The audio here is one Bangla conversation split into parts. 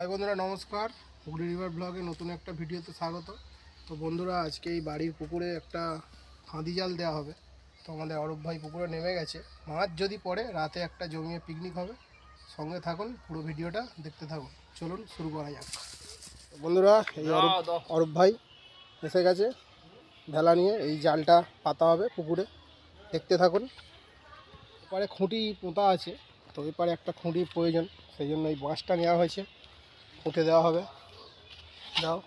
হাই বন্ধুরা নমস্কার। হুগলি রিভার ব্লগে নতুন একটা ভিডিওতে স্বাগত। তো বন্ধুরা আজকে এই বাড়ির পুকুরে একটা ফাঁদি জাল দেওয়া হবে। তো আমাদের অরূপ ভাই পুকুরে নেমে গেছে। মাছ যদি পড়ে রাতে একটা জমিয়ে পিকনিক হবে। সঙ্গে থাকুন পুরো ভিডিওটা দেখতে থাকুন। চলুন শুরু করা যাক। বন্ধুরা এই অরূপ অরূপ ভাই এসে গেছে। ভেলা নিয়ে এই জালটা পাতা হবে পুকুরে। দেখতে থাকুন। এপারে খুঁটি পোঁতা আছে। তো এপারে একটা খুঁটির প্রয়োজন। সেই জন্য এই বাঁশটা নেওয়া হয়েছে। পুঁতে দেওয়া হবে। দাও।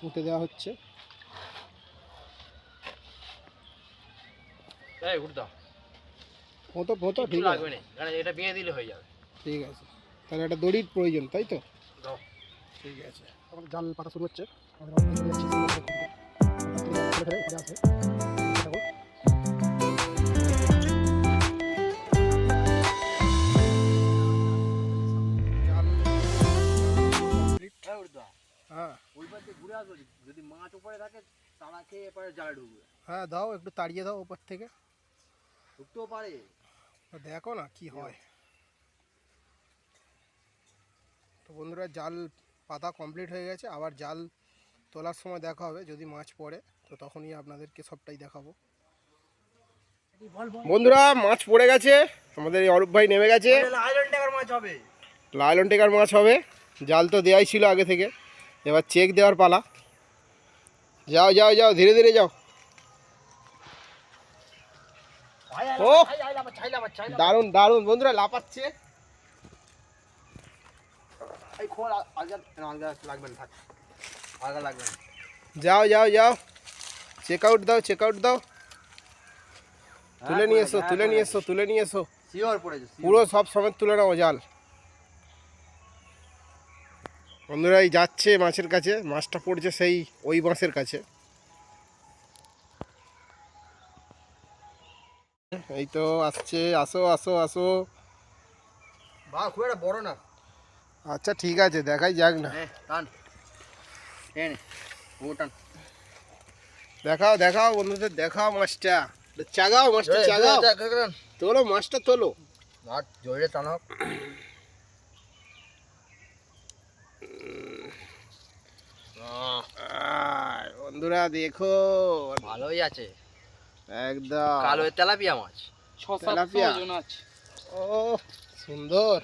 পুঁতে দেওয়া হচ্ছে। ঠিক লাগবে না। এটা দিলে হয়ে যাবে। ঠিক আছে। তাহলে একটা দড়ির প্রয়োজন তাই তো? ঠিক আছে। জাল পাতা শুরু হচ্ছে। আমাদের হ্যাঁ। ওই পাশ ঘুরে আসব যদি মাছ উপরে থাকে তারা খেয়ে এপারে জালে ঢুকবে। হ্যাঁ দাও একটু তাড়িয়ে দাও ওপর থেকে। ঢুকতেও পারে। দেখো না কি হয়। তো বন্ধুরা জাল পাতা কমপ্লিট হয়ে গেছে। আবার জাল তোলার সময় দেখা হবে যদি মাছ পড়ে তো তখনই আপনাদেরকে সবটাই দেখাবো। বন্ধুরা মাছ পড়ে গেছে। আমাদের এই অরূপ ভাই নেমে গেছে। আইল্যান্ড টাকার মাছ হবে। লাইলন টেকার মাছ হবে। জাল তো দেওয়াই ছিল আগে থেকে। এবার চেক দেওয়ার পালা। যাও যাও যাও ধীরে ধীরে যাও। ও! দারুণ দারুণ বন্ধুরা লাপাচ্ছে যাও যাও যাও। চেক আউট দাও চেক আউট দাও। তুলে নিয়ে এসো তুলে নিয়ে এসো তুলে নিয়ে এসো। পুরো সব সময় তুলে নাও জাল বন্ধুরা এই যাচ্ছে মাছের কাছে মাছটা পড়ছে সেই ওই বাঁশের কাছে এই তো আসছে আসো আসো আসো বা খুব একটা বড় না আচ্ছা ঠিক আছে দেখাই যাক না হ্যাঁ টান টান দেখাও দেখাও বন্ধুদের দেখাও মাছটা চাগাও মাছটা চাগাও তোলো মাছটা তোলো মাছ জোরে টান বন্ধুরা দেখো। ভালোই আছে। একদম। কালো তেলাপিয়া মাছ। তেলাপিয়া? ও সুন্দর।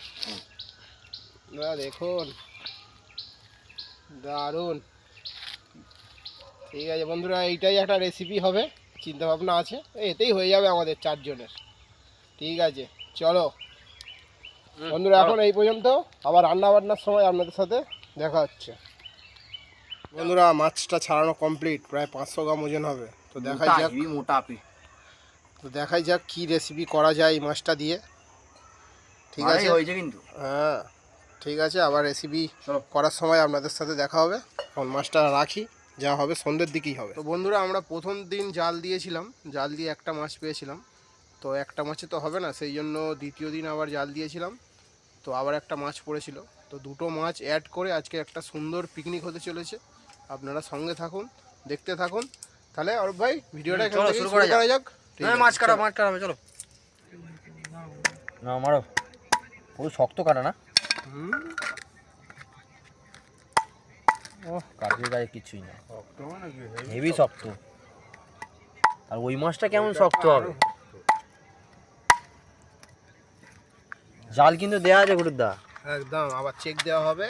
না দেখুন। দারুণ। ঠিক আছে বন্ধুরা এইটাই একটা রেসিপি হবে। চিন্তা ভাবনা আছে। এতেই হয়ে যাবে আমাদের চারজনের। ঠিক আছে চলো। বন্ধুরা এখন এই পর্যন্ত আবার রান্না বান্নার সময় আপনাদের সাথে দেখা হচ্ছে। বন্ধুরা মাছটা ছাড়ানো কমপ্লিট প্রায় পাঁচশো গ্রাম ওজন হবে। তো দেখাই যাক। মোটা তো দেখাই যাক কি রেসিপি করা যায় এই মাছটা দিয়ে। ঠিক আছে? হয়েছে কিন্তু। হ্যাঁ ঠিক আছে আবার রেসিপি করার সময় আপনাদের সাথে দেখা হবে। এখন মাছটা রাখি যা হবে সন্ধ্যের দিকেই হবে। তো বন্ধুরা আমরা প্রথম দিন জাল দিয়েছিলাম। জাল দিয়ে একটা মাছ পেয়েছিলাম। তো একটা মাছে তো হবে না সেই জন্য দ্বিতীয় দিন আবার জাল দিয়েছিলাম। তো আবার একটা মাছ পড়েছিল। তো দুটো মাছ অ্যাড করে আজকে একটা সুন্দর পিকনিক হতে চলেছে। আপনারা সঙ্গে থাকুন দেখতে থাকুন। তাহলে অরূপ ভাই ভিডিওটা চলো, শুরু করা যাক। মাছ কাটা মাছ কাটা চলো। না মারো। পুরো শক্ত কাটা না? ও কাঠের গায়ে কিছুই না। হেভি শক্ত। আর ওই মাছটা কেমন শক্ত হবে? জাল কিন্তু দেয়া আছে গুরুদা। একদম আবার চেক দেওয়া হবে।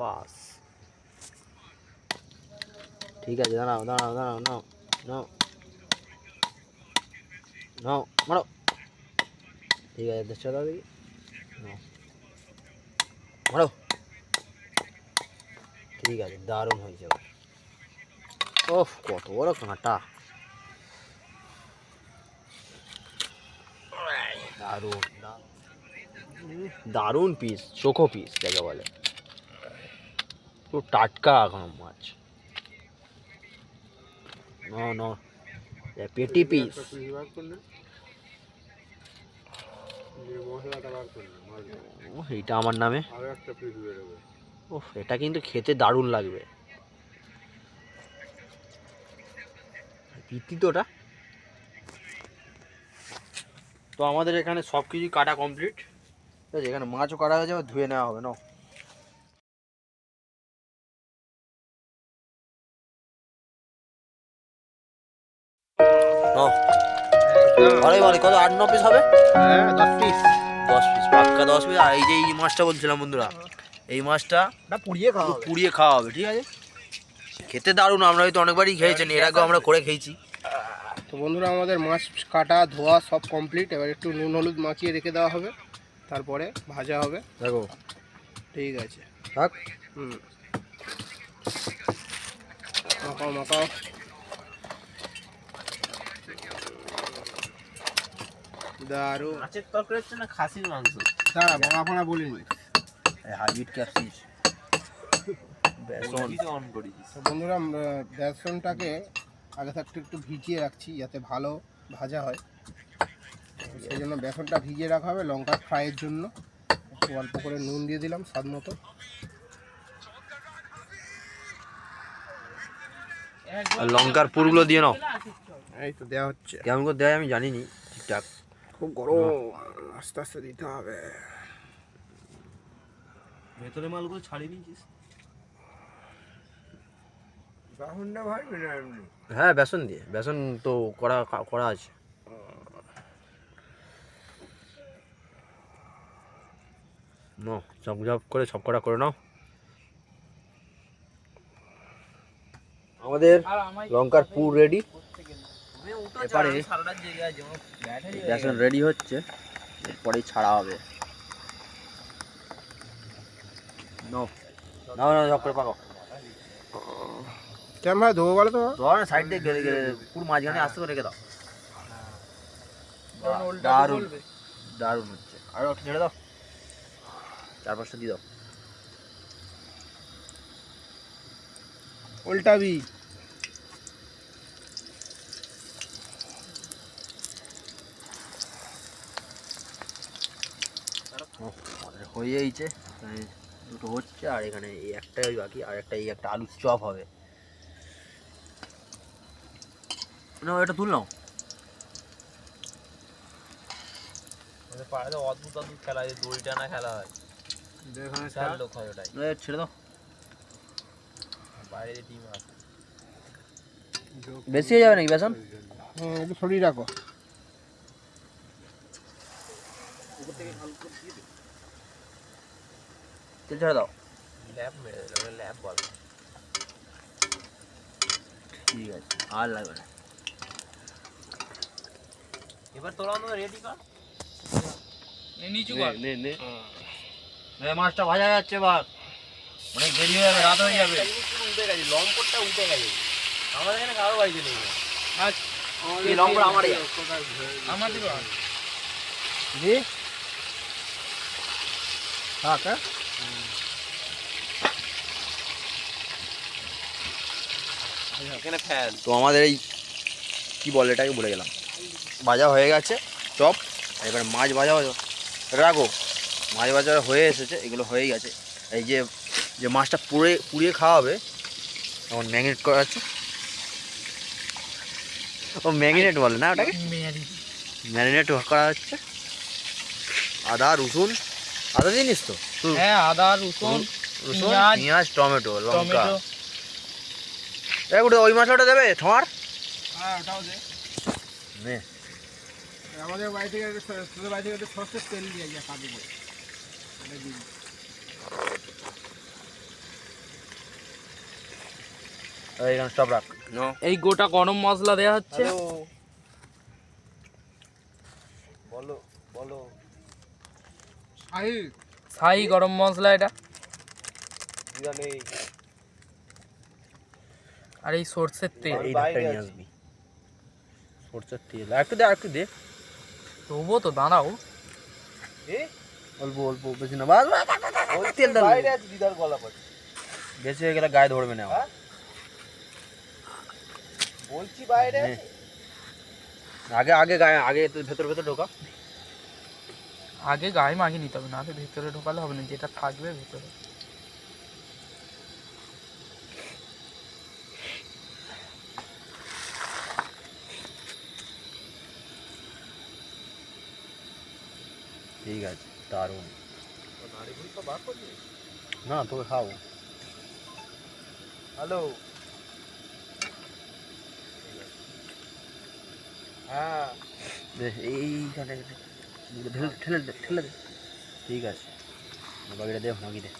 বাস। ঠিক আছে, দাঁড়াও দাঁড়াও দাঁড়াও, নাও নাও নাও, মারো। ঠিক আছে, দেড়শো দাও মারো। ঠিক আছে, দারুণ হয়েছে ওহ কত বড় কাঁটা। দারুণ দারুণ। পিস চোখো পিস যাকে বলে। পুরো টাটকা এখন মাছ। ন ন পেটি পিস এইটা আমার নামে? ওহ এটা কিন্তু খেতে দারুণ লাগবে। পিতি তো ওটা। তো আমাদের এখানে সব কিছুই কাটা কমপ্লিট ঠিক আছে এখানে মাছও কাটা হয়ে যাবে ধুয়ে নেওয়া হবে না ভালোই ভালো কত আট ন পিস হবে? হ্যাঁ দশ পিস দশ পিস পাক্কা দশ পিস আর এই যে এই মাছটা বলছিলাম বন্ধুরা এই মাছটা পুড়িয়ে খাওয়া পুড়িয়ে খাওয়া হবে ঠিক আছে? খেতে দারুণ আমরা হয়তো অনেকবারই খেয়েছেন এর আগেও আমরা করে খেয়েছি। তো বন্ধুরা আমাদের মাছ কাটা ধোয়া সব কমপ্লিট এবার একটু নুন হলুদ মাখিয়ে রেখে দেওয়া হবে। তারপরে ভাজা হবে। দেখো। ঠিক আছে। থাক। হুম। মাখাও মাখাও। দারুণ মাছের তরকারি হচ্ছে না খাসির মাংস? দাঁড়া ভাঙা ফাঙা বলিনি। হাইব্রিড ক্যাপসিস। বেসন। অন বন্ধুরা আমরা বেসনটাকে আগে থাকতে একটু ভিজিয়ে রাখছি যাতে ভালো ভাজা হয়। সেই জন্য বেসনটা ভিজিয়ে রাখা হবে লঙ্কা ফ্রাইয়ের জন্য। একটু অল্প করে নুন দিয়ে দিলাম স্বাদ মতো। আর লঙ্কার পুরগুলো দিয়ে নাও। এই তো দেওয়া হচ্ছে। কেমন করে দেয় আমি জানি নি ঠিকঠাক। খুব গরম আস্তে আস্তে দিতে হবে। ভেতরে মালগুলো ছাড়িয়ে নিয়েছিস? হ্যাঁ বেসন দিয়ে বেসন তো করা করা আছে। নাও চপ ঝপ করে সব কটা করে নাও। আমাদের লঙ্কার পুর রেডি। এবারে বেসন রেডি হচ্ছে। এরপরেই ছাড়া হবে। নাও নাও নাও সব করে কেমন ভাই দেবো বলো তো। ধর সাইড দিয়ে গেলে গেলে পুরো মাঝখানে আস্তে করে রেখে দাও। দারুণ। দারুণ হচ্ছে। আরও একটু ছেড়ে দাও। চার পাঁচটা দিয়ে দাও। উল্টাবি ওহ, আমাদের হয়ে যাইছে। এখানে দুটো হচ্ছে আর এখানে এই একটাই বাকি আর একটা এই একটা আলুর চপ হবে। না এটা তুল নাও। আমাদের পাড়াতে অদ্ভুত অদ্ভুত খেলা হয় দড়ি টানা খেলা হয়। চার লোক হয় ওটাই। ছেড়ে দাও। বাইরে টিম আছে। বেশি হয়ে যাবে নাকি বেসন? হুম একটু সরিয়ে রাখো। তেল ছেড়ে দাও। ল্যাব মেরে দিল ল্যাব বল। ঠিক আছে আর লাগবে না। এবার তোরা আমাদের রেডি কর। নিচু নে নে নে। মাছটা ভাজা যাচ্ছে এবার। অনেক দেরি হয়ে যাবে রাত হয়ে যাবে। উঠে গেছে লম্পটটা উঠে গেছে। আমাদের এখানে কারও বাড়িতে নেই। এই লঙ্কা আমারই। আমার জি হ্যাঁ এখানে ফ্যান তো আমাদের এই কি বলে এটাকে বলে গেলাম। ভাজা হয়ে গেছে চপ এবার মাছ ভাজা রাখো মাছ ভাজা হয়ে এসেছে এগুলো হয়ে গেছে। এই যে যে মাছটা পুড়ে পুড়িয়ে খাওয়া হবে এখন ম্যাগনেট করা আছে ও ম্যাগনেট বলে না ওটাকে? ম্যারিনেট করা হচ্ছে। আদা রসুন আদা জিনিস তো? হ্যাঁ আদা রসুন রসুন পেঁয়াজ। টমেটো লঙ্কা। গুলো ওই মশলাটা দেবে? তোমার? হ্যাঁ ওটাও দে। নে। আমাদের বাড়ি থেকে তোদের বাড়ি থেকে একটা সর্ষের তেল দিয়ে যা কাজে করে এইখানে স্টপ রাখ। এই গোটা গরম মশলা দেওয়া হচ্ছে। বলো বলো। আই ছাই গরম মশলা এটা। নেই আর এই সর্ষের তেল। এই ধারটা নিয়ে আসবি। সরষের তেল। একটু দে আর একটু দে। তবুও তো দাঁড়াও। অল্প অল্প বেশি না। বাস বাস, বাস, বাস, বাস, ওই তেল দাও বেশি হয়ে গেলে গায়ে ধরবে না আমার। বলছি বাইরে নে। আগে আগে গায়ে আগে ভেতর ভেতর ঢোকা। আগে গায়ে মাখিয়ে নিতে হবে নাহলে ভেতরে ঢোকালে হবে না যেটা থাকবে ভেতরে। ঠিক আছে দারুণ। না তোকে খাও হ্যালো। হ্যাঁ। এইখানে ঠেলে ঠেলে ঠিক আছে। বাকিটা দে মাগি দে।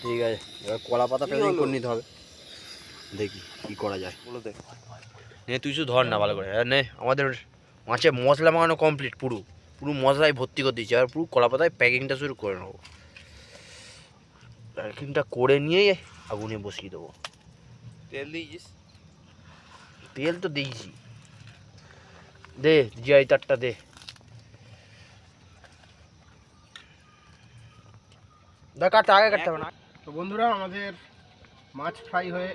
ঠিক আছে। এবার কলা পাতা প্যাকিং করে নিতে হবে। দেখি কি করা যায়। বলো দেখ। নে তুই শুধু ধর না ভালো করে। হ্যাঁ নে আমাদের মাছে মশলা মাখানো কমপ্লিট পুরো। পুরো মশলায় ভর্তি করে দিয়েছি। আর পুরো কলা পাতায় প্যাকিংটা শুরু করে নেব। প্যাকিংটা করে নিয়েই আগুনে বসিয়ে দেবো। তেল দিয়েছিস? তেল তো দিয়েছি। দে জিআই তারটা দে। দেখ কাটতে আগে কাটতে হবে না। তো বন্ধুরা আমাদের মাছ ফ্রাই হয়ে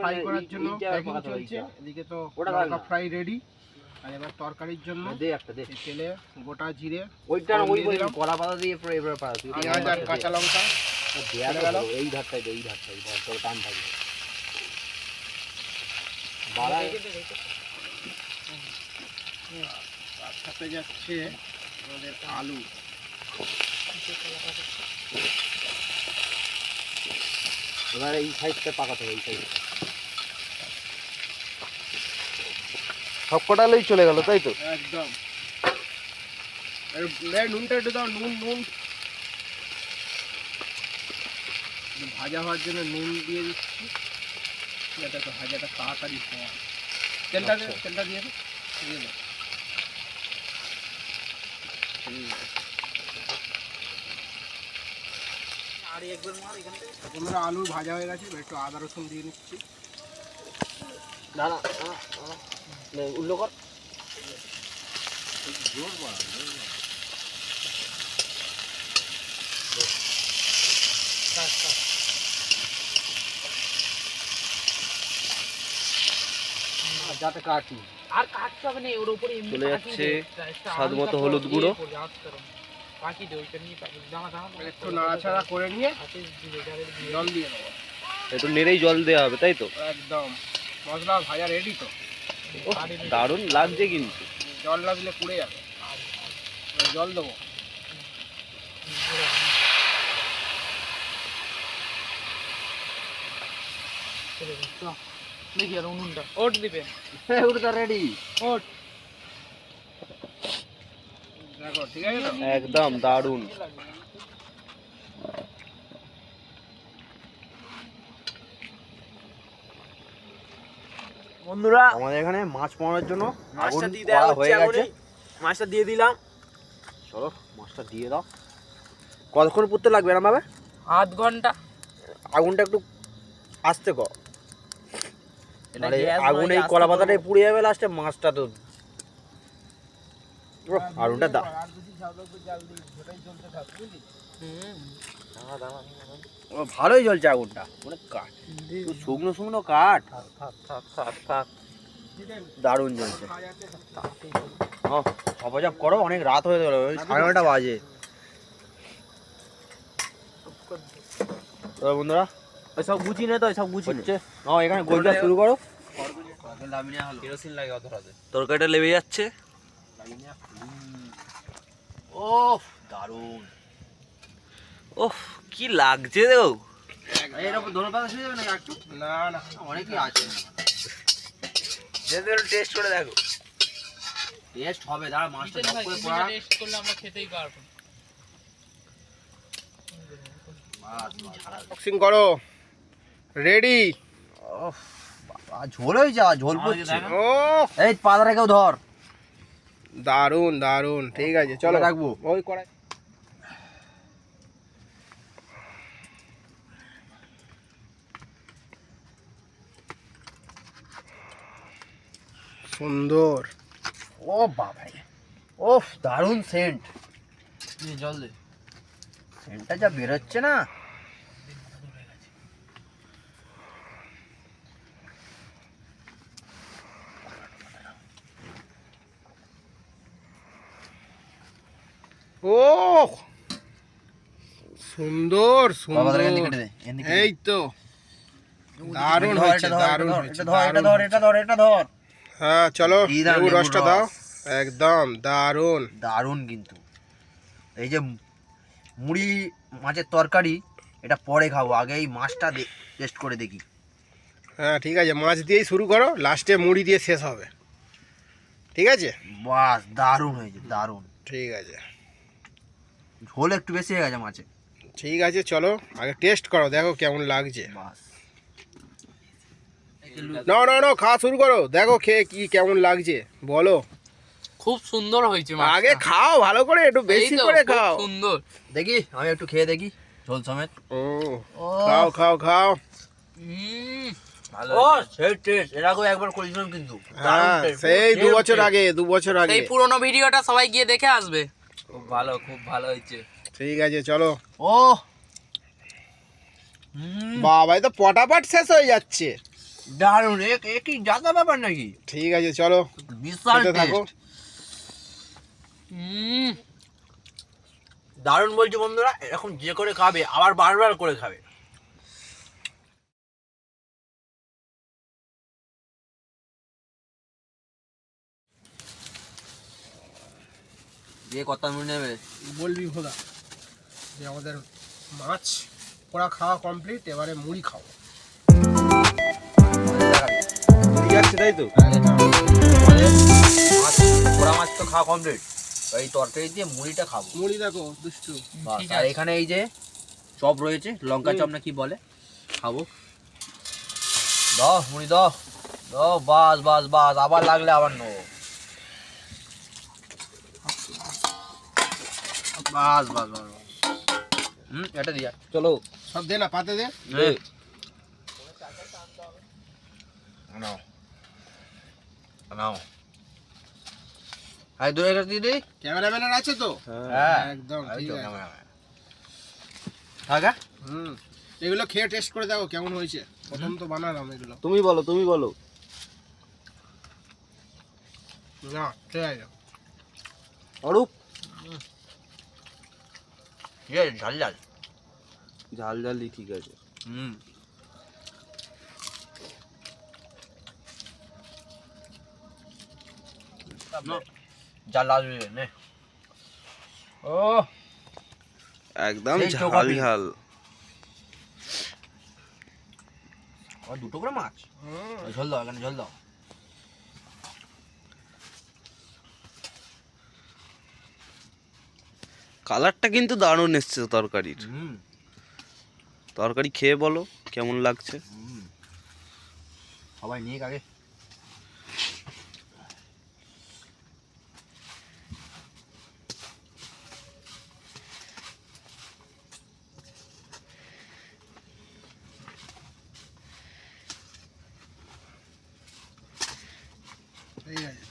ফ্রাই করার জন্য প্যাকিং চলছে। এদিকে তো লঙ্কা ফ্রাই রেডি আর এবার তরকারির জন্য দে একটা দে। এই তেলে গোটা জিরে ওইটা ওই কলা পাতা দিয়ে পুরো এবার পাতা তুই পেঁয়াজ আর কাঁচা লঙ্কা। দেয়া গেল। এই ধারটাই এই ধারটাই ধর তোর টান থাকবে। বাড়া। সাথে যাচ্ছে আমাদের আলু। এবার এই সাইডটা পাকাতে হবে এই সাইড সব কটালেই চলে গেল তাই তো? একদম। নুনটা একটু দাও নুন নুন। ভাজা হওয়ার জন্য নুন দিয়ে দিচ্ছি। যাতে তো ভাজাটা তাড়াতাড়ি হয় তেলটা আচ্ছা। তেলটা দিয়ে দিয়ে দে। তোমরা আলু ভাজা হয়ে গেছে একটু আদা রসুন দিয়ে নিচ্ছি। না না না না নে, যাতে কাটি। আর কাটতে হবে না ওর উপরে চলে যাচ্ছে স্বাদ মতো হলুদ গুঁড়ো। ওইটা নিয়ে দাঁড়া। একটু নাড়াচাড়া করে নিয়ে হাতে। জল দিয়ে দেবো। একটু নেড়েই জল দেওয়া হবে তাই তো? একদম। মশলা ভাজা রেডি তো। দারুণ লাগছে কিন্তু। জল না দিলে পুড়ে যাবে। জল দেবো। দেখি আর উনুনটা। ওট দিবে। ওটা রেডি ওট। একদম দারুণ। বন্ধুরা আমাদের এখানে মাছ মারার জন্য আগুন মাছটা দিয়ে দেওয়া হয়ে গেছে। মাছটা দিয়ে দিলাম। চলো মাছটা দিয়ে দাও। কতক্ষণ পুড়তে লাগবে না ভাবে আধ ঘণ্টা। আগুনটা একটু আস্তে কর। এটা মানে আগুন এই কলা পাতাটাই পুড়ে যাবে লাস্টে মাছটা তো উহ, আগুনটা দা আর যদি জাল দেবো জাল দিই সেটাই চলতে থাক বুঝলি হুম। ও, ভালোই জ্বলছে আগুনটা। মানে কাঠ। শুকনো শুকনো কাঠ। দারুণ জ্বলছে। ও সবাজাপ করো অনেক রাত হয়ে গেল। ওই সাড়ে নটা বাজে। তো বন্ধুরা ওই সব গুছিয়ে নে তো ওই সব গুছিয়ে হচ্ছে। এখানে গোলটা শুরু করো। লাগে অত রাতে। তরকারিটা লেবে যাচ্ছে। ও দারুণ। ওহ কি লাগছে দেখো এরকম ধনে পাতা শুয়ে যাবে না একটু? না না। অনেকই আছে। যেতে টেস্ট করে দেখো। টেস্ট হবে দাঁড়া মাছটা চিকেন করে চিকেন টেস্ট করলে আমরা খেতেই পারব। বক্সিং করো। রেডি বাবা ঝোল হয়ে যা ঝোল পড়ছে ও এই পাতা রেখেও ধর। দারুণ দারুণ ঠিক আছে চলো। রাখব? ওই কড়াই। সুন্দর। ও বাবা ওফ দারুণ সেন্ট। জল দে। সেন্টটা যা বেরোচ্ছে না ও সুন্দর সুন্দর। এই তো দারুণ হয়েছে দারুণ এটা হয়েছে ধর, এটা ধর, এটা ধর, এটা ধর। হ্যাঁ চলো লেবু রসটা দাও। একদম দারুণ। দারুণ কিন্তু। এই যে মুড়ি মাছের তরকারি এটা পরে খাব আগে এই মাছটা টেস্ট করে দেখি। হ্যাঁ ঠিক আছে মাছ দিয়েই শুরু করো লাস্টে মুড়ি দিয়ে শেষ হবে। ঠিক আছে? বাস দারুণ হয়েছে দারুণ। ঠিক আছে। ঝোল একটু বেশি হয়ে গেছে মাছে ঠিক আছে চলো আগে টেস্ট করো দেখো কেমন লাগছে। না না না খাওয়া শুরু করো দেখো খেয়ে কি কেমন লাগছে বলো। খুব সুন্দর হয়েছে। আগে খাও ভালো করে একটু বেশি করে খাও। সুন্দর। দেখি আমি একটু খেয়ে দেখি ঝোল সমেত। ও খাও খাও খাও। ও সেই টেস্ট এরকম একবার করেছিলাম কিন্তু। হ্যাঁ সেই দু বছর আগে দু বছর আগে। পুরোনো ভিডিওটা সবাই গিয়ে দেখে আসবে। খুব ভালো খুব ভালো হয়েছে। ঠিক আছে চলো। ও। বাবা তো পটাপট শেষ হয়ে যাচ্ছে। দারুণ এ এ কি ব্যাপার নাকি? ঠিক আছে চলো। বিশাল থাকো। দারুণ বলছি বন্ধুরা এরকম যে করে খাবে আবার বারবার করে খাবে। দিয়ে কত মিনিট নেবে? বলবি ভোলা। যে আমাদের মাছ পোড়া খাওয়া কমপ্লিট এবারে মুড়ি খাও যাচ্ছে তাই তো? পোড়া মাছ তো খাওয়া কমপ্লিট এই তরকারি দিয়ে মুড়িটা খাব। মুড়ি দেখো দুষ্টু। আর এখানে এই যে চপ রয়েছে লঙ্কা চপ না কি বলে? খাব। দাও মুড়ি দাও। দাও বাস বাস বাস আবার লাগলে আবার নেব। বাস বাস বাস বাস। হুম এটা দিয়া। চলো। সব দে না পাতে দে। নাও নাও আই দূরে আছে তো? হ্যাঁ। একদম ঠিক আছে। আগা হুম এগুলো খেয়ে টেস্ট করে দেখো কেমন হয়েছে। প্রথম তো বানালাম এগুলো। তুমি বলো তুমি বলো। না অরূপ। ইয়ে ঝাল ঝাল। ঝাল ঝালই ঠিক আছে। হুম। জাল আসবে নে। ও। একদম ঝাল ঝাল। দুটো করে মাছ? ঝোল দাও এখানে ঝোল দাও। কালারটা কিন্তু দারুণ এসছে তরকারির। হুম। তরকারি খেয়ে বলো কেমন লাগছে? সবাই নিয়ে আগে।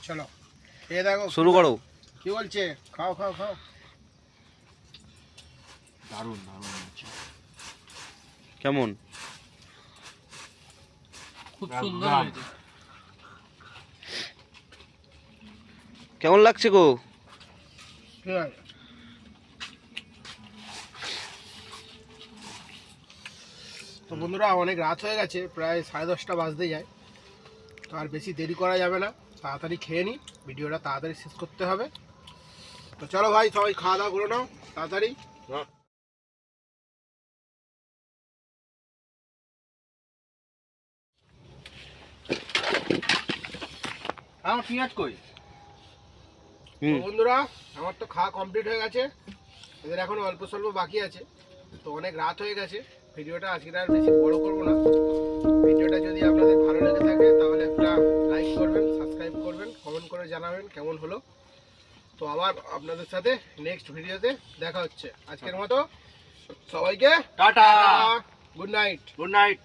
চলো। খেয়ে দেখো। শুরু করো। কি বলছে? খাও খাও খাও। দারুণ দারুণ। হচ্ছে কেমন? খুব সুন্দর। হয়েছে। কেমন লাগছে গো? ঠিক আছে তো বন্ধুরা অনেক রাত হয়ে গেছে প্রায় সাড়ে দশটা বাজতে যায়। তো আর বেশি দেরি করা যাবে না। তাড়াতাড়ি খেয়ে নিই ভিডিওটা তাড়াতাড়ি শেষ করতে হবে। তো চলো ভাই সবাই খাওয়া দাওয়া করে নাও তাড়াতাড়ি। আমার পেঁয়াজ কই? বন্ধুরা আমার তো খাওয়া কমপ্লিট হয়ে গেছে। এদের এখন অল্প স্বল্প বাকি আছে। তো অনেক রাত হয়ে গেছে। ভিডিওটা আজকে আর বেশি বড় করব না। ভিডিওটা যদি আপনাদের ভালো লেগে থাকে তাহলে একটা লাইক করবেন সাবস্ক্রাইব করবেন কমেন্ট করে জানাবেন কেমন হলো। তো আবার আপনাদের সাথে নেক্সট ভিডিওতে দেখা হচ্ছে। আজকের মতো সবাইকে tata. Good night good night